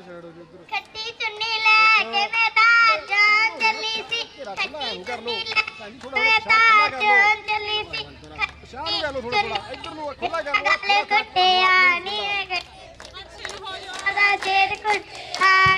Side ਹੋ ਉਧਰ ਖੱਟੀ ਚੁੰਨੀ ਲੈ ਕੇ ਮੈਦਾਨ ਜਾਣ ਚੱਲੀ ਸੀ। ਖੱਟੀ ਨੂੰ ਕਰ ਲਓ। ਚੁੰਨੀ ਲੈ ਜੀ ਮੈਦਾਨ ਕਰ ਲਓ। ਜਾਣ ਚੱਲੀ ਸੀ। ਪਿਛਾਂਹ ਨੂੰ ਕਰ ਲਓ। ਥੋੜ੍ਹਾ ਥੋੜ੍ਹਾ ਇੱਧਰ ਨੂੰ ਖੁੱਲਾ ਕਰ ਲਓ। ਗਾਲੇ ਕੱਟਿਆ ਨੀ ਆਦਾ ਜੇੜ ਕੁੱਟਾ ਨੀ ਮੈਂ ਤੇ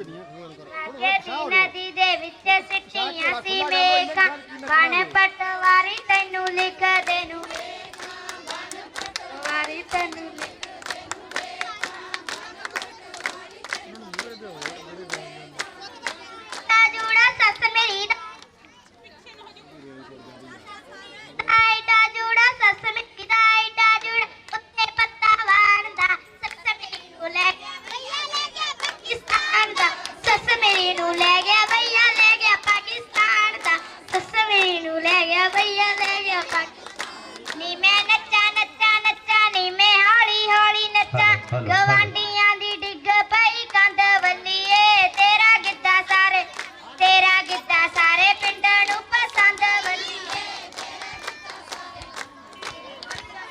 नदी देवीच्या सिटी असी मेघा पाण्यापट वारी ਰੁਪਈਆ ਲੈ ਲਿਓ ਕੱਟ ਨੀ ਮੈਂ ਨੱਚਾ ਨੱਚਾ ਨੱਚਾ ਨੀ ਮੈਂ ਹੌਲੀ ਹੌਲੀ ਨੱਚਾ। ਗਵਾਂਡੀਆਂ ਦੀ ਡਿੱਗ ਪਈ ਕੰਧ ਵੱਲੀਏ। ਤੇਰਾ ਗਿੱਧਾ ਸਾਰੇ ਤੇਰਾ ਗਿੱਧਾ ਸਾਰੇ ਪਿੰਡ ਨੂੰ